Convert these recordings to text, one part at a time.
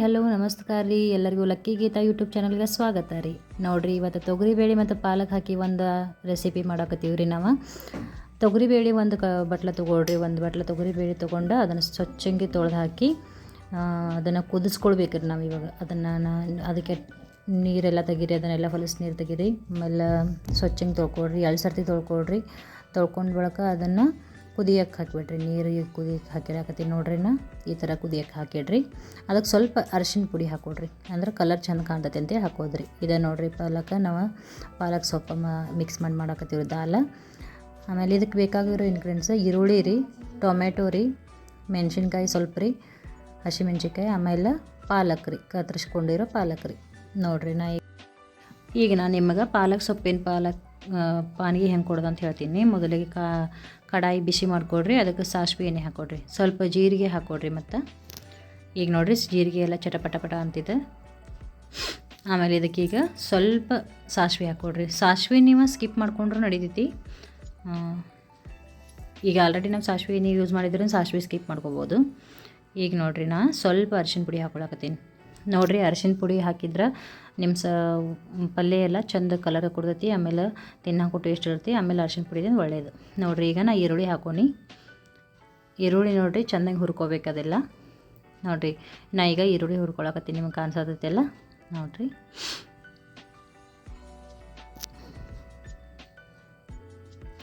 Hello, ನಮಸ್ಕಾರ ರೀ. ಎಲ್ಲರಿಗೂ ಲಕ್ಕಿ ಗೀತಾ ಯೂಟ್ಯೂಬ್ ಚಾನಲ್ಗೆ ಸ್ವಾಗತ ರೀ. ನೋಡಿರಿ, ಇವತ್ತು ತೊಗರಿಬೇಳೆ ಮತ್ತು ಪಾಲಕ್ ಹಾಕಿ ಒಂದು ರೆಸಿಪಿ ಮಾಡಾಕತ್ತೀವಿ ರೀ ನಾವು. ತೊಗರಿಬೇಳೆ ಒಂದು ಕ, ಬಟ್ಲ ತೊಗೊಳ್ರಿ. ಒಂದು ಬಟ್ಲ ತೊಗರಿಬೇಳೆ ತೊಗೊಂಡು ಅದನ್ನು ಸ್ವಚ್ಛಂಗೆ ತೊಳೆದು ಹಾಕಿ ಅದನ್ನು ಕುದಿಸ್ಕೊಳ್ಬೇಕು ರೀ ನಾವು ಇವಾಗ. ಅದನ್ನು ನಾನು ಅದಕ್ಕೆ ನೀರೆಲ್ಲ ತೆಗೀರಿ, ಅದನ್ನೆಲ್ಲ ಹೊಲಸು ನೀರು ತೆಗೀರಿ. ಆಮೇಲೆ ಸ್ವಚ್ಛಂಗೆ ತೊಳ್ಕೊಳ್ರಿ ಎಳ್ಸರ್ತಿ ಸರ್ತಿ ತೊಳ್ಕೊಳ್ರಿ. ತೊಳ್ಕೊಂಡು ಬಳಕ ಅದನ್ನು ಕುದಿಯಕ್ಕೆ ಹಾಕಿಬಿಡ್ರಿ. ನೀರು ಕುದಿಯಕ್ಕೆ ಹಾಕಿರಾಕತ್ತಿ ನೋಡ್ರಿ ನಾ, ಈ ಥರ ಕುದಿಯಕ್ಕೆ ಹಾಕಿಡ್ರಿ ಅದಕ್ಕೆ ಸ್ವಲ್ಪ ಅರಿಶಿನ ಪುಡಿ ಹಾಕೊಡ್ರಿ ಅಂದ್ರೆ ಕಲರ್ ಚಂದ ಕಾಣ್ತೈತೆ ಅಂತೇಳಿ ಹಾಕೋದ್ರಿ. ಇದೆ ನೋಡ್ರಿ ಪಾಲಕ, ನಾವು ಪಾಲಕ್ ಸೊಪ್ಪು ಮಿಕ್ಸ್ ಮಾಡಿ ಮಾಡಾಕತ್ತೀವಿ ದಾಲ. ಆಮೇಲೆ ಇದಕ್ಕೆ ಬೇಕಾಗಿರೋ ಇಂಗ್ರೀಡಿಯೆಂಟ್ಸ್ ಈರುಳ್ಳಿ ರೀ ಟೊಮೆಟೊ ರೀ, ಮೆಣಸಿನ್ಕಾಯಿ ಸ್ವಲ್ಪ ರೀ, ಹಸಿಮೆಣ್ಸಿನ್ಕಾಯಿ, ಆಮೇಲೆ ಪಾಲಕ್ ರೀ, ಕತ್ತರಿಸ್ಕೊಂಡಿರೋ ಪಾಲಕ್ ರೀ. ನೋಡ್ರಿ ನಾ ಈಗ ನಾನು ನಿಮಗೆ ಪಾಲಕ್ ಸೊಪ್ಪಿನ ಪಾಲಕ್ ಪಾನಿಗೆ ಹೆಂಗೆ ಕೊಡೋದು ಅಂತ ಹೇಳ್ತೀನಿ. ಮೊದಲಿಗೆ ಕಾ, ಕಡಾಯಿ ಬಿಸಿ ಮಾಡಿಕೊಡ್ರಿ, ಅದಕ್ಕೆ ಸಾಸಿವೆ ಎಣ್ಣೆ ಹಾಕ್ಕೊಡ್ರಿ ಸ್ವಲ್ಪ ಜೀರಿಗೆ ಹಾಕ್ಕೊಡ್ರಿ ಮತ್ತು. ಈಗ ನೋಡಿರಿ ಜೀರಿಗೆ ಎಲ್ಲ ಚಟಪಟ ಪಟ ಅಂತಿದೆ. ಆಮೇಲೆ ಇದಕ್ಕೀಗ ಸ್ವಲ್ಪ ಸಾಸಿವೆ ಹಾಕ್ಕೊಡ್ರಿ ಸಾಸಿವೆ ನೀವು ಸ್ಕಿಪ್ ಮಾಡಿಕೊಂಡ್ರೂ ನಡೀತೈತಿ. ಈಗ ಆಲ್ರೆಡಿ ನಾವು ಸಾಸಿವೆ ನೀವು ಯೂಸ್ ಮಾಡಿದ್ರೆ ಸಾಸಿವೆ ಸ್ಕಿಪ್ ಮಾಡ್ಕೋಬೋದು. ಈಗ ನೋಡಿರಿ ನಾ ಸ್ವಲ್ಪ ಅರಿಶಿನ ಪುಡಿ ಹಾಕೊಳಕತ್ತೀನಿ. ನೋಡಿರಿ ಅರಿಶಿನ ಪುಡಿ ಹಾಕಿದ್ರೆ ನಿಮ್ಮ ಸ ಪಲ್ಯ ಎಲ್ಲ ಚಂದ ಕಲರ್ ಕೊಡ್ತೈತಿ, ಆಮೇಲೆ ತಿನ್ನೋಕ್ಕೂ ಟೇಸ್ಟ್ ಇರ್ತೈತಿ, ಆಮೇಲೆ ಅರಿಶಿನ ಪುಡಿ ಒಳ್ಳೆಯದು ನೋಡಿರಿ ಈಗ ನಾ ಈರುಳ್ಳಿ ಹಾಕೋನಿ. ಈರುಳ್ಳಿ ನೋಡಿರಿ ಚೆಂದಾಗಿ ಹುರ್ಕೋಬೇಕು ಅದೆಲ್ಲ. ನೋಡಿರಿ, ನಾ ಈಗ ಈರುಳ್ಳಿ ಹುರ್ಕೊಳಕತ್ತೀನಿ, ನಿಮಗೆ ಕಾಣಿಸತ್ತೈತೆಲ್ಲ ನೋಡಿರಿ.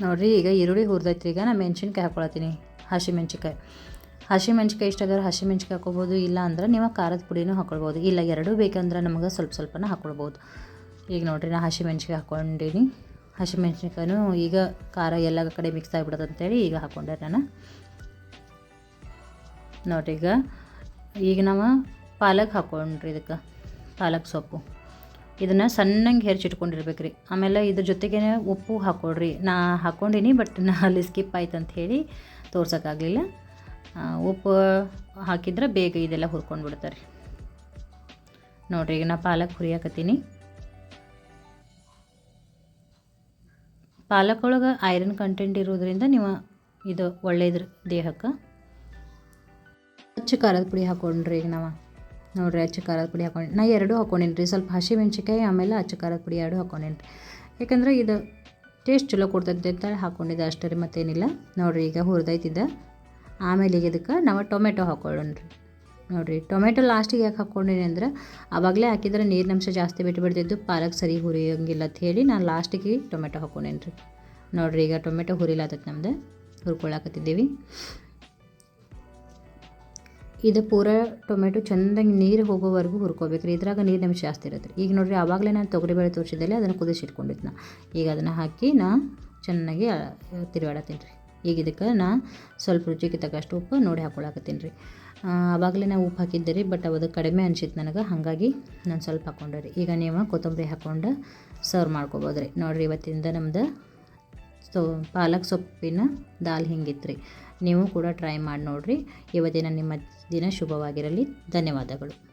ನೋಡಿರಿ ಈಗ ಈರುಳ್ಳಿ ಹುರಿದೈತ್ರಿ, ಈಗ ನಾ ಮೆಣಸಿನ್ಕಾಯಿ ಹಾಕ್ಕೊಳತ್ತೀನಿ ಹಸಿ ಮೆಣ್ಸಿನ್ಕಾಯಿ. ಹಸಿಮೆಣ್ಸಿಕಾಯಿ ಇಷ್ಟ ಆದ್ರೆ ಹಸಿಮೆಣ್ಸಿಕಾಯಿ ಹಾಕೋಬೋದು, ಇಲ್ಲ ಅಂದ್ರೆ ನೀವು ಖಾರದ ಪುಡಿನೂ ಹಾಕೊಳ್ಬೋದು. ಇಲ್ಲ, ಎರಡೂ ಬೇಕಂದ್ರೆ ನಮಗೆ ಸ್ವಲ್ಪ ಸ್ವಲ್ಪನ ಹಾಕ್ಕೊಳ್ಬೋದು ಈಗ ನೋಡಿರಿ, ನಾ ಹಸಿಮೆಣ್ಸಿಕಾಯಿ ಹಾಕ್ಕೊಂಡೀನಿ ಹಸಿಮೆಣ್ಸಿನ್ಕಾಯಿನೂ ಈಗ ಖಾರ ಎಲ್ಲ ಕಡೆ ಮಿಕ್ಸ್ ಆಗಿಬಿಡೋದು ಅಂತೇಳಿ ಈಗ ಹಾಕ್ಕೊಂಡೆ ನಾನು. ನೋಡಿರಿ, ಈಗ ಈಗ ನಾವು ಪಾಲಕ್ ಹಾಕ್ಕೊಂಡ್ರಿ ಇದಕ್ಕೆ, ಪಾಲಕ್ ಸೊಪ್ಪು. ಇದನ್ನು ಸಣ್ಣಂಗೆ ಹೆರ್ಚಿಟ್ಕೊಂಡಿರ್ಬೇಕು ರೀ ಆಮೇಲೆ ಇದ್ರ ಜೊತೆಗೆ ಉಪ್ಪು ಹಾಕ್ಕೊಡ್ರಿ ನಾ ಹಾಕೊಂಡಿನಿ, ಬಟ್ ನಾ ಅಲ್ಲಿ ಸ್ಕಿಪ್ ಆಯ್ತು ಅಂತ ಹೇಳಿ ತೋರ್ಸೋಕ್ಕಾಗಲಿಲ್ಲ ಉಪ್ಪು ಹಾಕಿದ್ರೆ ಬೇಗ ಇದೆಲ್ಲ ಹುರ್ಕೊಂಡು ಬಿಡ್ತಾರೆ ನೋಡಿರಿ, ಈಗ ನಾ ಪಾಲಕ್ ಹುರಿಯಾಕತ್ತೀನಿ. ಪಾಲಕ್ ಒಳಗೆ ಐರನ್ ಕಂಟೆಂಟ್ ಇರೋದ್ರಿಂದ ನೀವು ಇದು ಒಳ್ಳೇದ್ರ ದೇಹಕ್ಕೆ. ಅಚ್ಚು ಖಾರದ ಪುಡಿ ಹಾಕೊಂಡ್ರಿ ಈಗ ನಾವು. ನೋಡಿರಿ, ಅಚ್ಚು ಖಾರದ ಪುಡಿ ಹಾಕೊಂಡು, ನಾ ಎರಡು ಹಾಕೊಂಡೇನಿ ರೀ ಸ್ವಲ್ಪ ಹಸಿ ಮೆಣಸಿಕಾಯಿ ಆಮೇಲೆ ಅಚ್ಚ ಖಾರದ ಪುಡಿ ಎರಡು ಹಾಕೊಂಡೇನಿ ಯಾಕಂದ್ರೆ ಇದು ಟೇಸ್ಟ್ ಚಲೋ ಕೊಡ್ತೈತೆ ಅಂತ ಹಾಕ್ಕೊಂಡಿದ್ದೆ ಅಷ್ಟೇ ರೀ ಮತ್ತೇನಿಲ್ಲ. ನೋಡಿರಿ, ಈಗ ಹುರಿದೈತಿದ್ದ ಆಮೇಲೆ ಇದಕ್ಕೆ ನಾವು ಟೊಮೆಟೊ ಹಾಕೊಳ್ಳೋಣ ರೀ. ನೋಡಿರಿ, ಟೊಮೆಟೊ ಲಾಸ್ಟಿಗೆ ಯಾಕೆ ಹಾಕ್ಕೊಂಡಿನಿ ಅಂದ್ರೆ, ಆವಾಗಲೇ ಹಾಕಿದ್ರೆ ನೀರಿನಂಶ ಜಾಸ್ತಿ ಬಿಟ್ಟು ಬಿಡ್ತಿದ್ದು ಪಾಲಕ್ ಸರಿ ಹುರಿಯೋಂಗಿಲ್ಲ ಅಂತ ಹೇಳಿ ನಾನು ಲಾಸ್ಟಿಗೆ ಟೊಮೆಟೊ ಹಾಕ್ಕೊಂಡೇನಿ ರೀ. ನೋಡಿರಿ, ಈಗ ಟೊಮೆಟೊ ಹುರಿಲಾತೈತೆ ನಮ್ದು, ಹುರ್ಕೊಳಕತ್ತಿದ್ದೀವಿ. ಇದು ಪೂರ ಟೊಮೆಟೊ ಚೆಂದಾಗಿ ನೀರು ಹೋಗೋವರೆಗೂ ಹುರ್ಕೋಬೇಕು ರೀ, ಇದ್ರಾಗ ನೀರಿನಂಶ ಜಾಸ್ತಿ ಇರುತ್ತೆ ಈಗ ನೋಡಿರಿ, ಆವಾಗಲೇ ನಾನು ತೊಗರಿಬೇಳೆ ತೋರಿಸಿದಲ್ಲಿ ಅದನ್ನು ಕುದಿಸಿಟ್ಕೊಂಡಿದ್ದು ಈಗ ಅದನ್ನು ಹಾಕಿ ನಾ ಚೆನ್ನಾಗಿ ತಿರುಗಾಡತ್ತೀನಿ ರೀ. ಈಗ ಇದಕ್ಕೆ ನಾ ಸ್ವಲ್ಪ ರುಚಿಗೆ ತಕ್ಕಷ್ಟು ಉಪ್ಪು ನೋಡಿ ಹಾಕೊಳಕತ್ತೀನಿ ರೀ. ಆವಾಗಲೇ ನಾವು ಉಪ್ಪು ಹಾಕಿದ್ದೆ ರೀ ಬಟ್ ಅದು ಕಡಿಮೆ ಅನ್ಸಿತ್ತು ನನಗೆ, ಹಾಗಾಗಿ ನಾನು ಸ್ವಲ್ಪ ಹಾಕೊಂಡೆ ರೀ. ಈಗ ನೀವು ಕೊತ್ತಂಬರಿ ಹಾಕ್ಕೊಂಡು ಸರ್ವ್ ಮಾಡ್ಕೊಬೋದು ರೀ. ನೋಡಿರಿ, ಇವತ್ತಿಂದ ನಮ್ದು ಸೊ, ಪಾಲಕ್ ಸೊಪ್ಪಿನ ದಾಲ್ ಹಿಂಗಿತ್ತು ರೀ. ನೀವು ಕೂಡ ಟ್ರೈ ಮಾಡಿ ನೋಡಿರಿ. ಇವತ್ತಿನ ನಿಮ್ಮ ದಿನ ಶುಭವಾಗಿರಲಿ. ಧನ್ಯವಾದಗಳು.